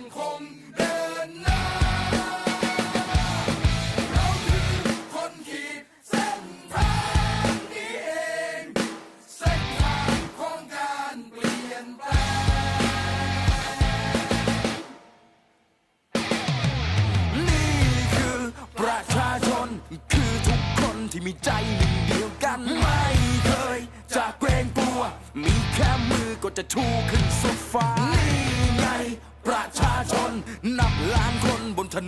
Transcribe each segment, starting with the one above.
งคงเดินหน้า เราคือคนขีดเส้นทางนี้เอง เส้นทางของการเปลี่ยนแปลง นี่คือประชาชนคือทุกคนที่มีใจหนึ่งเดียวกัน ไม่เคยจะเกรงกลัว มีแค่มือก็จะชูขึ้น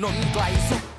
นนถนนไกลสุด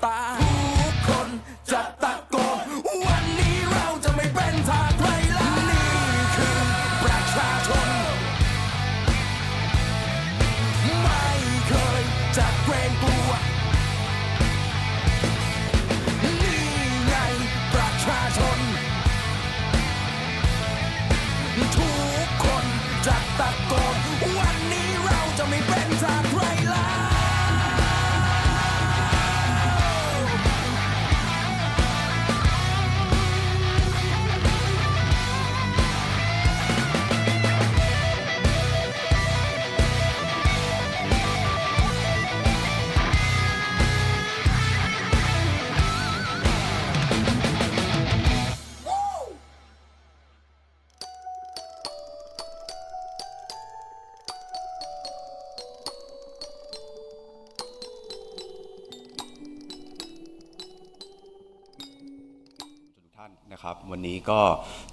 ก็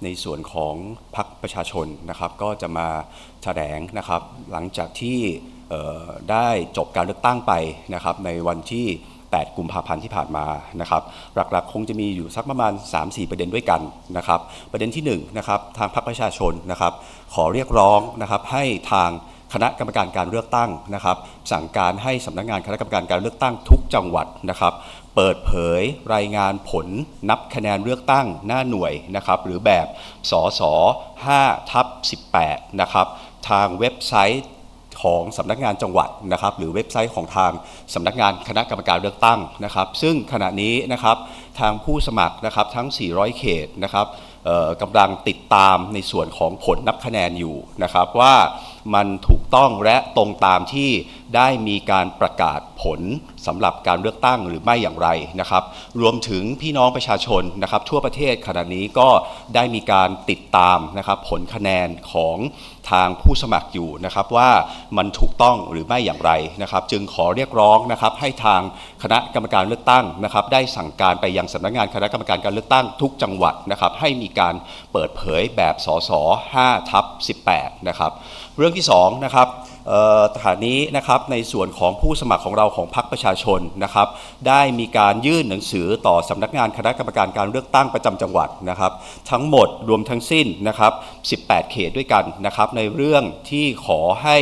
ในส่วนของพรรคประชาชนนะครับก็จะมาแถลงนะครับหลังจากที่ได้จบการเลือกตั้งไปนะครับในวันที่ 8 กุมภาพันธ์ที่ผ่านมานะครับหลักๆ คงจะมีอยู่สักประมาณ 3-4 ประเด็นด้วยกันนะครับประเด็นที่1นะครับทางพรรคประชาชนนะครับขอเรียกร้องนะครับให้ทาง คณะกรรมการการเลือกตั้งนะครับ สั่งการให้สำนักงานคณะกรรมการการเลือกตั้งทุกจังหวัดนะครับ เปิดเผยรายงานผลนับคะแนนเลือกตั้งหน้าหน่วยนะครับหรือแบบสส5ทับ18นะครับทางเว็บไซต์ของสำนักงานจังหวัดนะครับ หรือเว็บไซต์ของทางสำนักงานคณะกรรมการเลือกตั้งนะครับ ซึ่งขณะนี้นะครับทางผู้สมัครนะครับทั้ง 400 เขตนะครับกำลังติดตามในส่วนของผลนับคะแนนอยู่นะครับว่า มันถูกต้องและตรงตามที่ได้มีการประกาศผลสำหรับการเลือกตั้งหรือไม่อย่างไรนะครับ รวมถึงพี่น้องประชาชนนะครับ ทั่วประเทศขณะนี้ก็ได้มีการติดตามนะครับ ผลคะแนนของทางผู้สมัครอยู่นะครับว่ามันถูกต้องหรือไม่อย่างไรนะครับ จึงขอเรียกร้องนะครับ ให้ทางคณะกรรมการเลือกตั้งนะครับ ได้สั่งการไปยังสำนักงานคณะกรรมการการเลือกตั้งทุกจังหวัดนะครับ ให้มีการเปิดเผยแบบสส5ทับ18นะครับ เรื่องที่สองนะครับเอ่อฐานี้นะครับในส่วนของผู้สมัครของเราของพรรคประชาชนนะครับ ได้มีการยื่นหนังสือต่อสำนักงานคณะกรรมการการเลือกตั้งประจำจังหวัดนะครับ ทั้งหมดรวมทั้งสิ้นนะครับ 18 เขตด้วยกันนะครับ ในเรื่องที่ขอให้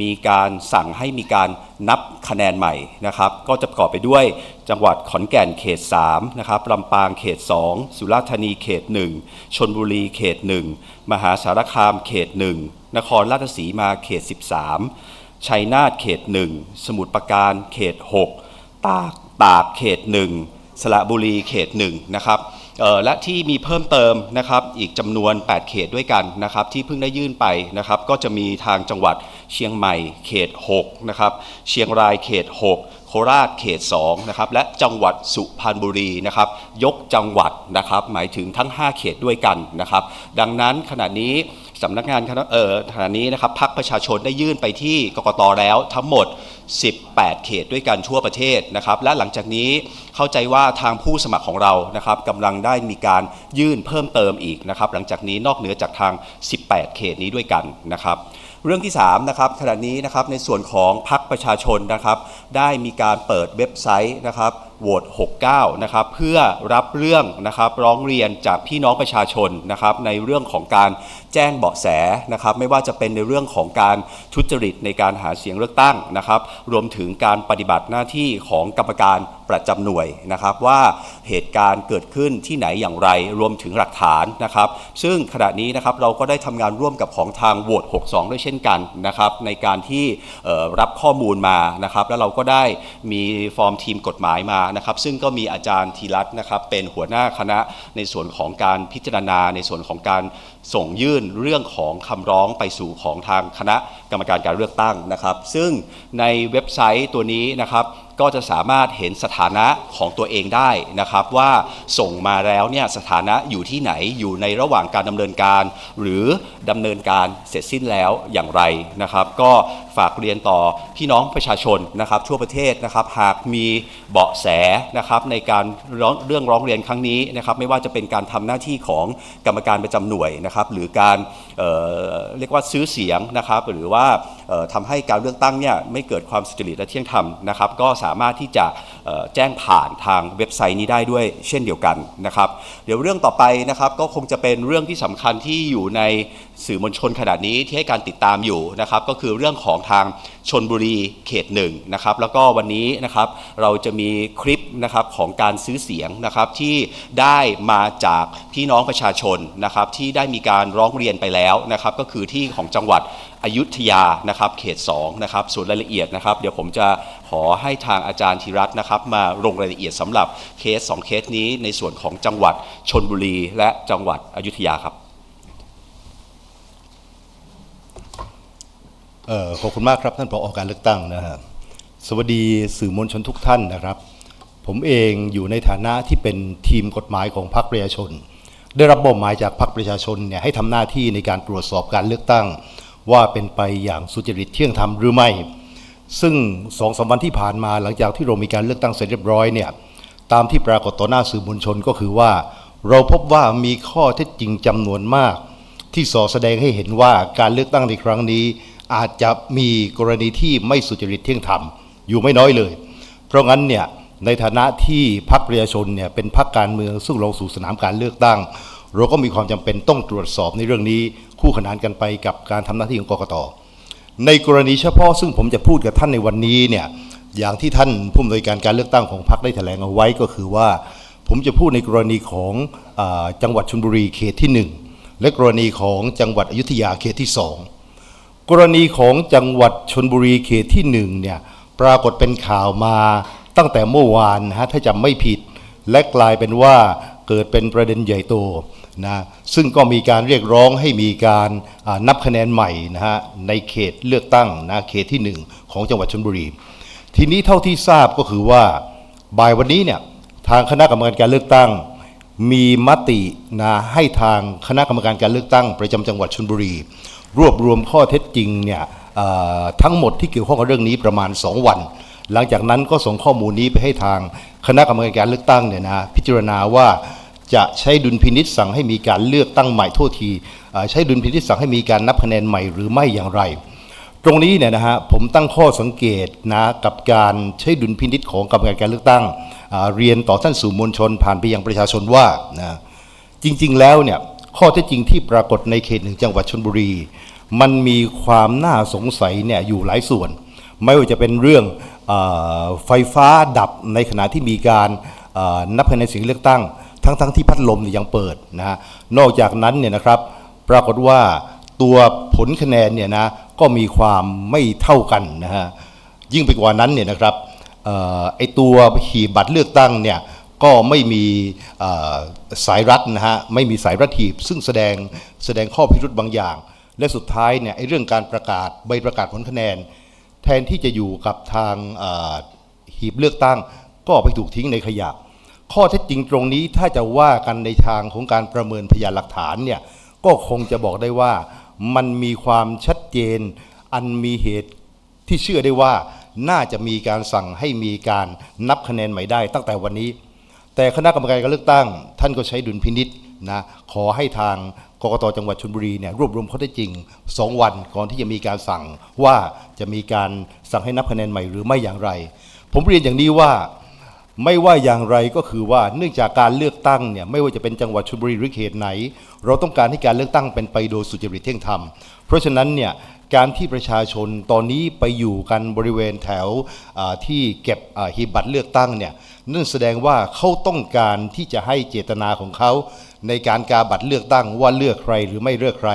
มีการสั่งให้มีการนับคะแนนใหม่นะครับ ก็จะประกอบไปด้วยจังหวัดขอนแก่นเขต3นะครับลำปางเขต 2 สุราษฎร์ธานีเขต 1 ชนบุรีเขต 1 มหาสารคามเขต 1 นครราชสีมาเขต 13 ชัยนาทเขต 1 สมุทรปราการเขต 6 ตากตากเขต 1 สระบุรีเขต 1 นะครับและที่มีเพิ่มเติมนะครับอีกจำนวน 8 เขตด้วยกันนะครับที่เพิ่งได้ยื่นไปนะครับก็จะมีทางจังหวัดเชียงใหม่เขต6นะครับเชียงรายเขต 6 โคราชเขต2นะครับและจังหวัดสุพรรณบุรีนะครับยกจังหวัดนะครับหมายถึงทั้ง 5 เขตด้วยกันนะครับดังนั้นขณะนี้ สำนักงานคณะเอ่อขณะนี้นะครับพรรคประชาชนได้ยื่นไปที่กกตแล้วทั้งหมด 18 เขตด้วยกันทั่วประเทศนะครับและหลังจากนี้เข้าใจว่าทางผู้สมัครของเรานะครับกำลังได้มีการยื่นเพิ่มเติมอีกนะครับหลังจากนี้นอกเหนือจากทาง 18 เขตนี้ด้วยกันนะครับเรื่องที่3นะครับขณะนี้นะครับในส่วนของพรรคประชาชนนะครับได้มีการเปิดเว็บไซต์นะครับโหวต69นะครับเพื่อรับเรื่องนะครับร้องเรียนจากพี่น้องประชาชนนะครับในเรื่องของการแจ้งเบาะแสนะครับไม่ว่าจะเป็นในเรื่องของการทุจริตในการหาเสียงเลือกตั้งนะครับ รวมถึงการปฏิบัติหน้าที่ของกรรมการประจำหน่วยนะครับว่าเหตุการณ์เกิดขึ้นที่ไหนอย่างไร รวมถึงหลักฐานนะครับ ซึ่งขณะนี้นะครับเราก็ได้ทำงานร่วมกับของทางโหวต62 ด้วยเช่นกันนะครับ ในการที่รับข้อมูลมานะครับ แล้วเราก็ได้มีฟอร์มทีมกฎหมายมานะครับซึ่งก็มีอาจารย์ธีรัตน์นะครับเป็นหัวหน้าคณะในส่วนของการพิจารณาในส่วนของการ ส่งยื่นเรื่องของคำร้องไปสู่ของทางคณะกรรมการการเลือกตั้งนะครับ ซึ่งในเว็บไซต์ตัวนี้นะครับก็จะสามารถเห็นสถานะของตัวเองได้นะครับ ว่าส่งมาแล้วเนี่ยสถานะอยู่ที่ไหนอยู่ในระหว่างการดำเนินการ หรือดำเนินการเสร็จสิ้นแล้วอย่างไรนะครับ ก็ฝากเรียนต่อพี่น้องประชาชนนะครับ ทั่วประเทศนะครับ หากมีเบาะแสนะครับในการร้องเรื่องร้องเรียนครั้งนี้นะครับ ไม่ว่าจะเป็นการทำหน้าที่ของกรรมการประจำหน่วยนะครับหรือการเเรียกว่าซื้อเสียงนะครับหรือว่าเอ่อทำให้การเลือกตั้งเนี่ยไม่เกิดความสุจริตและเที่ยงธรรมนะครับก็สามารถที่จะแจ้งผ่านทางเว็บไซต์นี้ได้ด้วยเช่นเดียวกันนะครับเดี๋ยวเรื่องต่อไปนะครับก็คงจะเป็นเรื่องที่สำคัญที่อยู่ในสื่อมวลชนขนาดนี้ที่ให้การติดตามอยู่นะครับก็คือเรื่องของทาง ชนบุรีเขตหนึ่งนะครับแล้วก็วันนี้นะครับเราจะมีคลิปนะครับของการซื้อเสียงนะครับที่ได้มาจากพี่น้องประชาชนนะครับที่ได้มีการร้องเรียนไปแล้วนะครับก็คือที่ของจังหวัดอยุธยานะครับเขต2นะครับส่วนรายละเอียดนะครับ เดี๋ยวผมจะขอให้ทางอาจารย์ธีรัตน์นะครับ มาลงรายละเอียดสำหรับเคสสองเคสนี้ในส่วนของจังหวัดชนบุรีและจังหวัดอยุธยาครับ เอ่อ ขอบคุณมากครับท่านผอการเลือกตั้งนะฮะสวัสดีสื่อมวลชนทุกท่านนะครับ ผมเองอยู่ในฐานะที่เป็นทีมกฎหมายของพรรคประชาชน ได้รับมอบหมายจากพรรคประชาชนเนี่ยให้ทำหน้าที่ในการตรวจสอบการเลือกตั้ง ว่าเป็นไปอย่างสุจริตเที่ยงธรรมหรือไม่ ซึ่งสองสามวันที่ผ่านมาหลังจากที่เรามีการเลือกตั้งเสร็จเรียบร้อยเนี่ยตามที่ปรากฏต่อหน้าสื่อมวลชนก็คือว่า เราพบว่ามีข้อเท็จจริงจำนวนมาก ที่สอแสดงให้เห็นว่าการเลือกตั้งในครั้งนี้ อาจจะมีกรณีที่ไม่สุจริตเที่ยงธรรมอยู่ไม่น้อยเลย เพราะงั้นเนี่ยในฐานะที่พรรคประชาชนเนี่ยเป็นพรรคการเมืองซึ่งลงสู่สนามการเลือกตั้ง เราก็มีความจำเป็นต้องตรวจสอบในเรื่องนี้คู่ขนานกันไปกับการทำหน้าที่ของกกตในกรณีเฉพาะซึ่งผมจะพูดกับท่านในวันนี้เนี่ยอย่างที่ท่านผู้อำนวยการการเลือกตั้งของพรรคได้แถลงเอาไว้ก็คือว่า ผมจะพูดในกรณีของอจังหวัดชลบุรีเขตที่หนึ่งและกรณีของจังหวัดอยุธยาเขตที่สอง กรณีของจังหวัดชนบุรีเขตที่หนึ่งเนี่ยปรากฏเป็นข่าวมาตั้งแต่เมื่อวานนะฮะถ้าจำไม่ผิด และกลายเป็นว่าเกิดเป็นประเด็นใหญ่โตนะซึ่งก็มีการเรียกร้องให้มีการนับคะแนนใหม่นะฮะในเขตเลือกตั้งนะเขตที่หนึ่งของจังหวัดชลบุรี ทีนี้เท่าที่ทราบก็คือว่าบ่ายวันนี้เนี่ยทางคณะกรรมการการเลือกตั้ง มีมตินะให้ทางคณะกรรมการการเลือกตั้ง ประจำจังหวัดชลบุรี รวบรวมข้อเท็จจริงเนี่ยทั้งหมดที่เกี่ยวข้องกับเรื่องนี้ประมาณ 2 วัน หลังจากนั้นก็ส่งข้อมูลนี้ไปให้ทางคณะกรรมการเลือกตั้งเนี่ยนะพิจารณาว่าจะใช้ดุลพินิษสั่งให้มีการเลือกตั้งใหม่โทษทีเอ่อใช้ดุลพินิษสั่งให้มีการนับคะแนนใหม่หรือไม่อย่างไร ตรงนี้เนี่ยนะฮะผมตั้งข้อสังเกตนะกับการใช้ดุลพินิษของกรรมการการเลือกตั้ง เรียนต่อท่านสื่อมวลชนผ่านไปยังประชาชนว่านะจริง ๆ แล้วเนี่ย ข้อเท็จจริงที่ปรากฏในเขตหนึ่งจังหวัดชลบุรี มันมีความน่าสงสัยเนี่ยอยู่หลายส่วน ไม่ว่าจะเป็นเรื่องอไฟฟ้าดับในขณะที่มีการนับคะแนนเสียงเลือกตั้ง ทั้งๆที่พัดลมยังเปิดนะฮะนอกจากนั้นเนี่ยนะครับปรากฏว่าตัวผลคะแนนเนี่ยนะก็มีความไม่เท่ากันนะฮะยิ่งไปกว่านั้นเนี่ยนะครับออไอตัวหีบบัตรเลือกตั้งเนี่ย ก็ไม่มีสายรัดนะฮะไม่มีสายรัดหีบ ซึ่งแสดงแสดงข้อพิรุธบางอย่าง และสุดท้ายเนี่ยไอเรื่องการประกาศใบประกาศผลคะแนน แทนที่จะอยู่กับทางหีบเลือกตั้ง ก็ไปถูกทิ้งในขยะ ข้อเท็จจริงตรงนี้ถ้าจะว่ากันในทางของการประเมินพยานหลักฐานเนี่ยก็คงจะบอกได้ว่ามันมีความชัดเจน อันมีเหตุที่เชื่อได้ว่าน่าจะมีการสั่งให้มีการนับคะแนนใหม่ได้ตั้งแต่วันนี้ แต่คณะกรรมการการเลือกตั้ง ท่านก็ใช้ดุลพินิษนะขอให้ทางกกตจังหวัดชลบุรีเนี่ยรวบรวมข้อเท็จจริง 2 วันก่อนที่จะมีการสั่งว่าจะมีการสั่งให้นับคะแนนใหม่หรือไม่อย่างไร ผมเรียนอย่างนี้ว่าไม่ว่าอย่างไรก็คือว่าเนื่องจากการเลือกตั้งเนี่ยไม่ว่าจะเป็นจังหวัดชลบุรีหรือเขตไหน เราต้องการให้การเลือกตั้งเป็นไปโดยสุจริตเที่ยงธรรม เพราะฉะนั้นเนี่ย การที่ประชาชนตอนนี้ไปอยู่กันบริเวณแถวที่เก็บหีบบัตรเลือกตั้งเนี่ยนั่นแสดงว่าเขาต้องการที่จะให้เจตนาของเขา ในการกาบัตรเลือกตั้งว่าเลือกใครหรือไม่เลือกใคร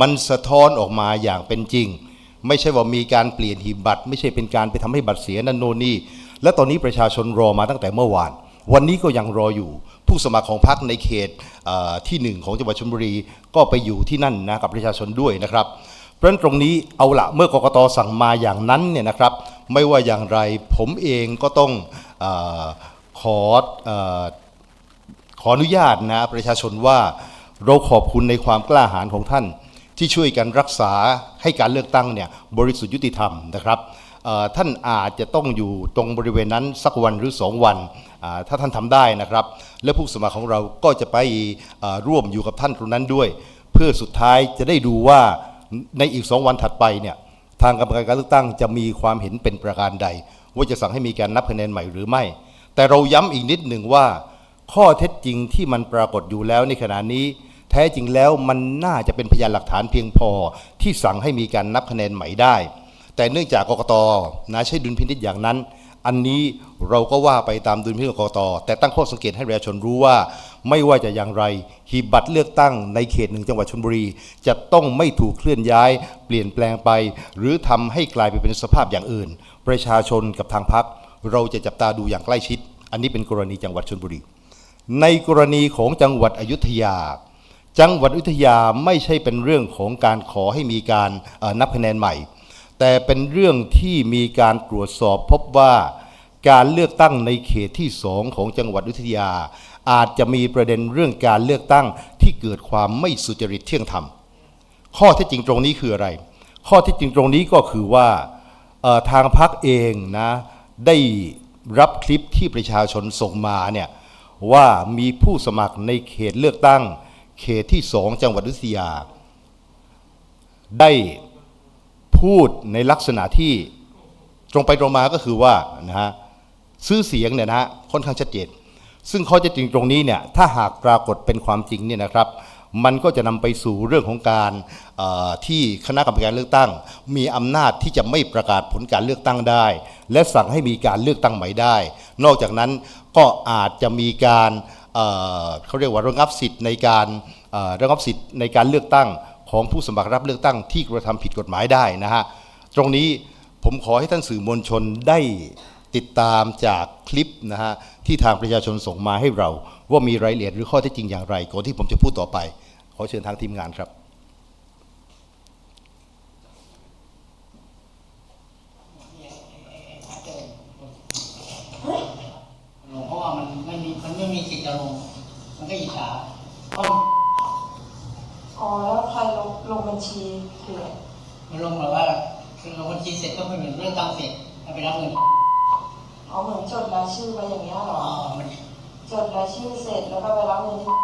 มันสะท้อนออกมาอย่างเป็นจริง ไม่ใช่ว่ามีการเปลี่ยนหีบบัตร ไม่ใช่เป็นการไปทำให้บัตรเสียนั่นโน่นนี่และตอนนี้ประชาชนรอมาตั้งแต่เมื่อวาน วันนี้ก็ยังรออยู่ ผู้สมัครของพรรคในเขตที่หนึ่งของจังหวัดชลบุรีก็ไปอยู่ที่นั่นนะกับประชาชนด้วยนะครับ ราะฉะนั้นตรงนี้เอาละเมื่อกกตสั่งมาอย่างนั้นเนี่ยนะครับ ไม่ว่าอย่างไรผมเองก็ต้องอขออขออนุญาตนะประชาชนว่าเราขอบคุณในความกล้าหาญของท่าน ที่ช่วยกันรักษาให้การเลือกตั้งเนี่ยบริสุทธิ์ยุติธรรมนะครับท่านอาจจะต้องอยู่ตรงบริเวณนั้นสักวันหรือสองวัน ถ้าท่านทำได้นะครับ และผู้สมัครของเราก็จะไปร่วมอยู่กับท่านตรงนั้นด้วย เพื่อสุดท้ายจะได้ดูว่า ในอีกสองวันถัดไปเนี่ยทางกรรมการการเลือกตั้งจะมีความเห็นเป็นประการใด ว่าจะสั่งให้มีการนับคะแนนใหม่หรือไม่ แต่เราย้ำอีกนิดหนึ่งว่า ข้อเท็จจริงที่มันปรากฏอยู่แล้วในขณะนี้ แท้จริงแล้วมันน่าจะเป็นพยานหลักฐานเพียงพอ ที่สั่งให้มีการนับคะแนนใหม่ได้ แต่เนื่องจากกกตนะใช้ดุลพินิจอย่างนั้น อันนี้เราก็ว่าไปตามดุลพินิจของกตแต่ตั้งข้อสังเกตให้ประชาชนรู้ว่า ไม่ว่าจะอย่างไรหีบบัตรเลือกตั้งในเขตหนึ่งจังหวัดชลบุรี จะต้องไม่ถูกเคลื่อนย้าย เปลี่ยนแปลงไป หรือทำให้กลายไปเป็นสภาพอย่างอื่น ประชาชนกับทางพักเราจะจับตาดูอย่างใกล้ชิด อันนี้เป็นกรณีจังหวัดชลบุรี ในกรณีของจังหวัดอยุธยา จังหวัดอยุธยาไม่ใช่เป็นเรื่องของการขอให้มีการนับคะแนนใหม่ แต่เป็นเรื่องที่มีการตรวจสอบพบว่าการเลือกตั้งในเขตที่สองของจังหวัดอยุธยา อาจจะมีประเด็นเรื่องการเลือกตั้งที่เกิดความไม่สุจริตเที่ยงธรรม ข้อท็จจริงตรงนี้คืออะไร ข้อท็จจริงตรงนี้ก็คือว่าทางพักเองนะได้รับคลิปที่ประชาชนส่งมาเนี่ยว่ามีผู้สมัครในเขตเลือกตั้ง เขตที่สองจังหวัดอยุธยา ได้ พูดในลักษณะที่ตรงไปตรงมาก็คือว่านะฮะซื้อเสียงเนี่ยนะฮะค่อนข้างชัดเจนซึ่งข้อเท็จจริงตรงนี้เนี่ยถ้าหากปรากฏเป็นความจริงเนี่ยนะครับ มันก็จะนำไปสู่เรื่องของการที่คณะกรรมการเลือกตั้ง มีอำนาจที่จะไม่ประกาศผลการเลือกตั้งได้ และสั่งให้มีการเลือกตั้งใหม่ได้ นอกจากนั้นก็อาจจะมีการเเขาเรียกว่าระงับสิทธิ์ในการระงับสิทธิ์ในการเลือกตั้ง ของผู้สมัครรับเลือกตั้งที่กระทำผิดกฎหมายได้นะฮะตรงนี้ผมขอให้ท่านสื่อมวลชนได้ติดตามจากคลิปนะฮะที่ทางประชาชนส่งมาให้เรา ว่ามีรายละเอียดหรือข้อเท็จจริงอย่างไรก่อนที่ผมจะพูดต่อไป ขอเชิญทางทีมงานครับ ลงเพราะว่ามันไม่มีมันไม่มีสิทธิ์จะลง มันก็อิจฉาเพราะ อ๋อแล้วใครลงลงบัญชีคืออะไร มันลงแบบว่าคือลงบัญชีเสร็จก็เป็นเหมือนเรื่องตั้งเสร็จแล้วไปรับเงินอ๋อเหมือนจดรายชื่อไว้อย่างเงี้ยเหรอ๋ออมันจดรายชื่อเสร็จแล้วก็ไปรับเงินที่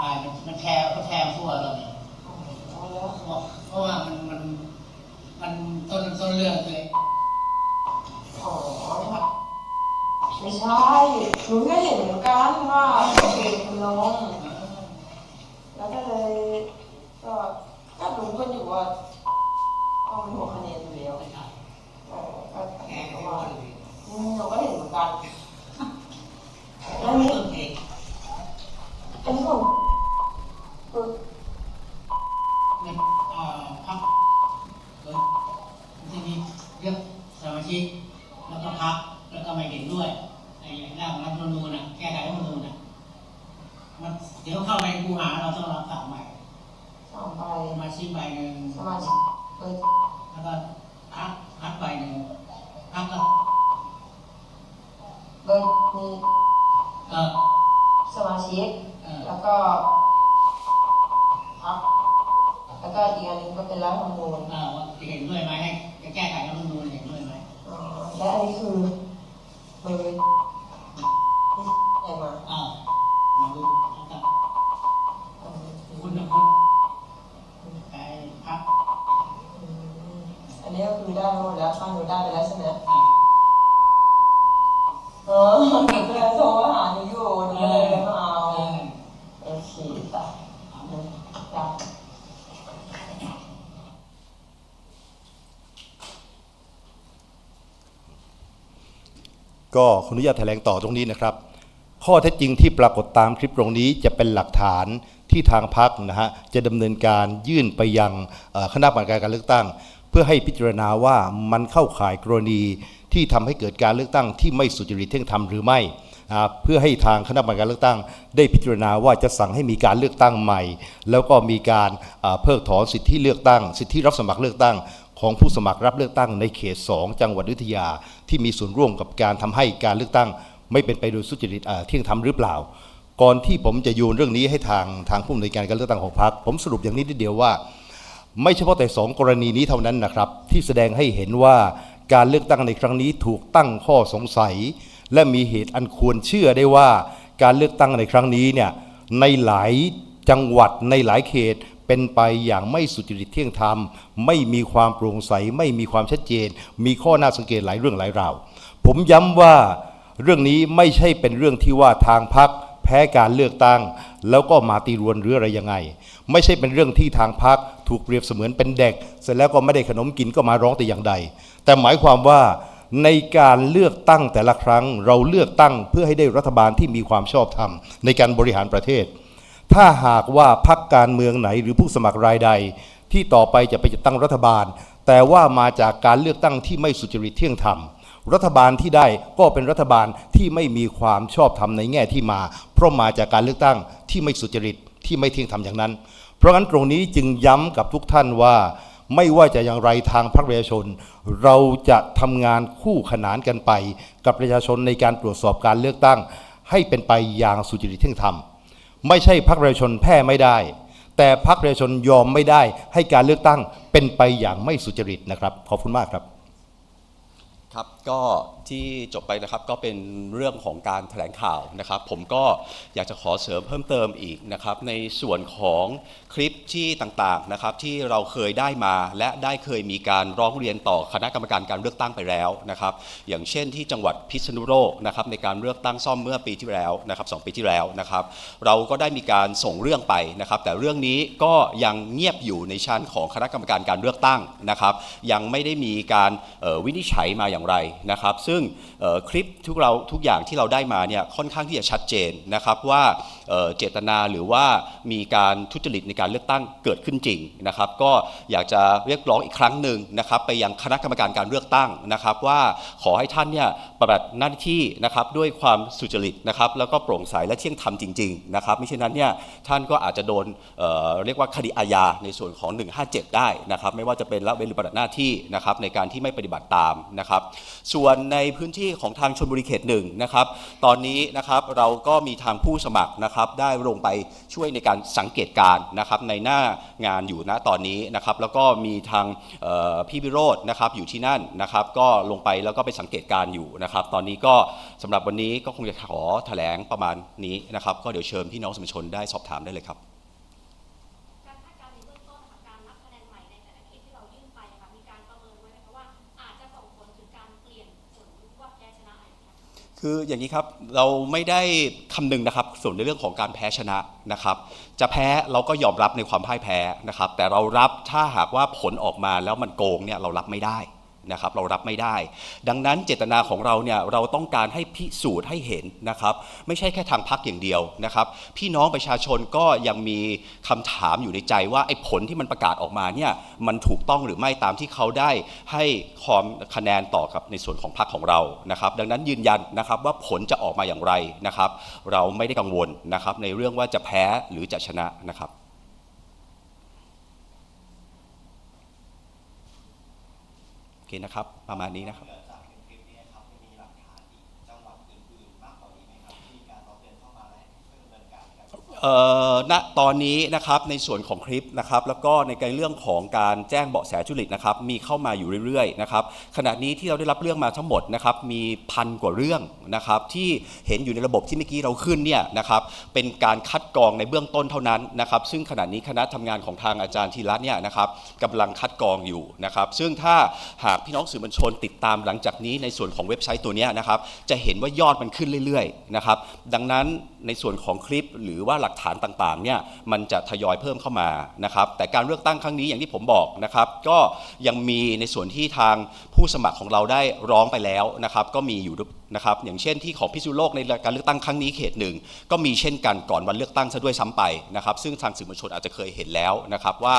อ่ามันมันแชร์เขาแชร์ทั่วตอนนี้อ๋อแล้วเพราะเพราะว่ามันมันมันต้นต้นเรื่องคืออ๋อไม่ใช่หนูก็เห็นเหมือนกันว่าเด็กมันลง แล้วก็เลยก็ก็รู้กันอยู่ว่าต้องเป็นหัวคะแนนอยู่แล้วเออก็ แชร์ เพ ทั่ ราะ ว ว่า เลย อืมหนูก็เห็นเหมือนกัน แล้วนี่ต้นเหตุ อันนี้ของคือ เงินอ่าพักเกินที่มีเรื่องสมาชิกแล้วก็พักแล้วก็ไม่เห็นด้วยไอ้ร่างรัฐธรรมนูญน่ะแก้ไขรัฐธรรมนูญน่ะมันเดี๋ยวเข้าไปกูหาเราต้องรับสั่งใหม่ สองใบ สมาชิกใบหนึ่ง สมาชิกเออ แล้วก็พักพักใบหนึ่งพักก็ เบอร์มี ก็ สมาชิกเออแล้วก็พักแล้วก็อีกอันหนึงก็เป็นรัฐธรรมนูญเออว่าจะเห็นด้วยไหมให้จะแก้ไขรัฐธรรมนูญเห็นด้วยไหมอ๋อและอันนี้คือเบอร์ที่ใหญ่มาอ้าวมาดูแล้วก็อืมคุณนะคุณไปพักอืมอันนี้ก็คือได้หมดแล้วข้างหนูได้ไปแล้วใช่ไหม ก็อก็ขออนุญาตแถลงต่อตรงนี้นะครับ ข้อเท็จจริงที่ปรากฏตามคลิปตรงนี้จะเป็นหลักฐานที่ทางพักนะฮะจะดำเนินการยื่นไปยังคณะกรรมการการเลือกตั้ง เพื่อให้พิจารณาว่ามันเข้าข่ายกรณี ที่ทำให้เกิดการเลือกตั้งที่ไม่สุจริตเที่ยงธรรมหรือไม่ เพื่อให้ทางคณะกรรมการเลือกตั้ง ได้พิจารณาว่าจะสั่งให้มีการเลือกตั้งใหม่ แล้วก็มีการเพิกถอนสิทธิเลือกตั้ง สิทธิรับสมัครเลือกตั้งของผู้สมัครรับเลือกตั้งในเขต 2 จังหวัดอยุธยา ที่มีส่วนร่วมกับการทำให้การเลือกตั้ง ไม่เป็นไปโดยสุจริตเที่ยงธรรมหรือเปล่า ก่อนที่ผมจะโยนเรื่องนี้ให้ทางทางผู้อำนวยการการเลือกตั้งของพรรคผมสรุปอย่างนี้นิดเดียวว่า ไม่เฉพาะแต่สองกรณีนี้เท่านั้นนะครับ ที่แสดงให้เห็นว่า การเลือกตั้งในครั้งนี้ถูกตั้งข้อสงสัย และมีเหตุอันควรเชื่อได้ว่า การเลือกตั้งในครั้งนี้เนี่ยในหลายจังหวัดในหลายเขตเป็นไปอย่างไม่สุจริตเที่ยงธรรม ไม่มีความโปร่งใส ไม่มีความชัดเจน มีข้อน่าสังเกตหลายเรื่องหลายราว ผมย้ำว่าเรื่องนี้ไม่ใช่เป็นเรื่องที่ว่าทางพักแพ้การเลือกตั้ง แล้วก็มาตีรวนหรืออะไรยังไง ไม่ใช่เป็นเรื่องที่ทางพักถูกเปรียบเสมือนเป็นเด็ก เสร็จแล้วก็ไม่ได้ขนมกินก็มาร้องแต่อย่างใด แต่หมายความว่าในการเลือกตั้งแต่ละครั้ง เราเลือกตั้งเพื่อให้ได้รัฐบาลที่มีความชอบธรรมในการบริหารประเทศ ถ้าหากว่าพักการเมืองไหนหรือผู้สมัครรายใด ที่ต่อไปจะไปจัดตั้งรัฐบาล แต่ว่ามาจากการเลือกตั้งที่ไม่สุจริตเที่ยงธรรมรัฐบาลที่ได้ก็เป็นรัฐบาลที่ไม่มีความชอบธรรมในแง่ที่มา เพราะมาจากการเลือกตั้งที่ไม่สุจริตที่ไม่เที่ยงธรรมอย่างนั้น เพราะงั้นตรงนี้จึงย้ำกับทุกท่านว่า ไม่ว่าจะอย่างไรทางพรรคประชาชน เราจะทำงานคู่ขนานกันไป กับประชาชนในการตรวจสอบการเลือกตั้ง ให้เป็นไปอย่างสุจริตเที่ยงธรรม ไม่ใช่พรรคประชาชนแพ้ไม่ได้ แต่พรรคประชาชนยอมไม่ได้ให้การเลือกตั้งเป็นไปอย่างไม่สุจริตนะครับ ขอบคุณมากครับ ครับก็ที่จบไปนะครับก็เป็นเรื่องของการแถลงข่าวนะครับ ผมก็อยากจะขอเสริมเพิ่มเติมอีกนะครับในส่วนของคลิปที่ต่างๆนะครับที่เราเคยได้มาและได้เคยมีการร้องเรียนต่อคณะกรรมการการเลือกตั้งไปแล้วนะครับ อย่างเช่นที่จังหวัดพิษณุโลกนะครับในการเลือกตั้งซ่อมเมื่อปีที่แล้วนะครับสองปีที่แล้วนะครับ เราก็ได้มีการส่งเรื่องไปนะครับ แต่เรื่องนี้ก็ยังเงียบอยู่ในชั้นของคณะกรรมการการเลือกตั้งนะครับ ยังไม่ได้มีการออวินิจฉัยมาอย่างไรนะครับ ซึ่งคลิปทุกเราทุกอย่างที่เราได้มาเนี่ยค่อนข้างที่จะชัดเจนนะครับว่าเจตนาหรือว่ามีการทุจริตในการเลือกตั้งเกิดขึ้นจริงนะครับ ก็อยากจะเรียกร้องอีกครั้งหนึ่งนะครับ ไปยังคณะกรรมการการเลือกตั้งนะครับ ว่าขอให้ท่านเนี่ยปฏิบัติหน้าที่นะครับด้วยความสุจริตนะครับ แล้วก็โปร่งใสและเที่ยงธรรมจริงๆนะครับไม่เช่นนั้นเนี่ยท่านก็อาจจะโดนเเรียกว่าคดีอาญาในส่วนของ 157 ได้นะครับ ไม่ว่าจะเป็นละเว้นหรือปฏิบัติหน้าที่นะครับในการที่ไม่ปฏิบัติตามนะครับส่วนในพื้นที่ของทางชนบุรีเขตหนึ่งนะครับตอนนี้นะครับเราก็มีทางผู้สมัครนะครับได้ลงไปช่วยในการสังเกตการณ์นะครับในหน้างานอยู่ณตอนนี้นะครับแล้วก็มีทางพี่วิโรจน์นะครับอยู่ที่นั่นนะครับก็ลงไปแล้วก็ไปสังเกตการณ์อยู่นะครับตอนนี้ก็สำหรับวันนี้ก็คงจะขอแถลงประมาณนี้นะครับก็เดี๋ยวเชิญพี่น้องสมชนได้สอบถามได้เลยครับ คืออย่างนี้ครับเราไม่ได้คำนึงนะครับส่วนในเรื่องของการแพ้ชนะนะครับ จะแพ้เราก็ยอมรับในความพ่ายแพ้นะครับ แต่เรารับถ้าหากว่าผลออกมาแล้วมันโกงเนี่ยเรารับไม่ได้ นะครับเรารับไม่ได้ ดังนั้นเจตนาของเราเนี่ยเราต้องการให้พิสูจน์ให้เห็นนะครับ ไม่ใช่แค่ทางพักอย่างเดียวนะครับ พี่น้องประชาชนก็ยังมีคำถามอยู่ในใจว่าไอ้ผลที่มันประกาศออกมาเนี่ยมันถูกต้องหรือไม่ตามที่เขาได้ให้ความคะแนนต่อกับในส่วนของพรรคของเรานะครับ ดังนั้นยืนยันนะครับว่าผลจะออกมาอย่างไรนะครับ เราไม่ได้กังวลนะครับในเรื่องว่าจะแพ้หรือจะชนะนะครับ โอเคนะครับ ประมาณนี้นะครับ เอ่อ ณตอนนี้นะครับในส่วนของคลิปนะครับแล้วก็ในเรื่องของการแจ้งเบาะแสทุจริตนะครับมีเข้ามาอยู่เรื่อยๆนะครับขณะนี้ที่เราได้รับเรื่องมาทั้งหมดนะครับมีพันกว่าเรื่องนะครับที่เห็นอยู่ในระบบที่เมื่อกี้เราขึ้นเนี่ยนะครับเป็นการคัดกรองในเบื้องต้นเท่านั้นนะครับซึ่งขณะนี้คณะทำงานของทางอาจารย์ธีระเนี่ยนะครับกำลังคัดกรองอยู่นะครับซึ่งถ้าหากพี่น้องสื่อมวลชนติดตามหลังจากนี้ในส่วนของเว็บไซต์ตัวนี้นะครับจะเห็นว่ายอดมันขึ้นเรื่อยๆนะครับดังนั้นในส่วนของคลิปหรือว่าลักฐานต่างๆเนี่ยมันจะทยอยเพิ่มเข้ามานะครับแต่การเลือกตั้งครั้งนี้อย่างที่ผมบอกนะครับก็ยังมีในส่วนที่ทางผู้สมัครของเราได้ร้องไปแล้วนะครับก็มีอยู่นะครับอย่างเช่นที่ของพิษณุโลกในการเลือกตั้งครั้งนี้เขตหนึ่งก็มีเช่นกันก่อนวันเลือกตั้งซะด้วยซ้ำไปนะครับซึ่งทางสื่อมวลชนอาจจะเคยเห็นแล้วนะครับว่า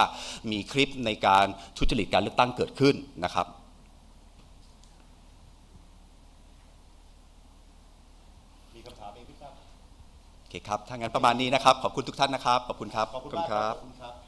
มีคลิปในการทุจริตการเลือกตั้งเกิดขึ้นนะครับ มีคำถามเองพี่ครับ โอเคครับถ้างั้นประมาณนี้นะครับ ขอบคุณทุกท่านนะครับ ขอบคุณครับ ขอบคุณมากครับขอบคุณครับ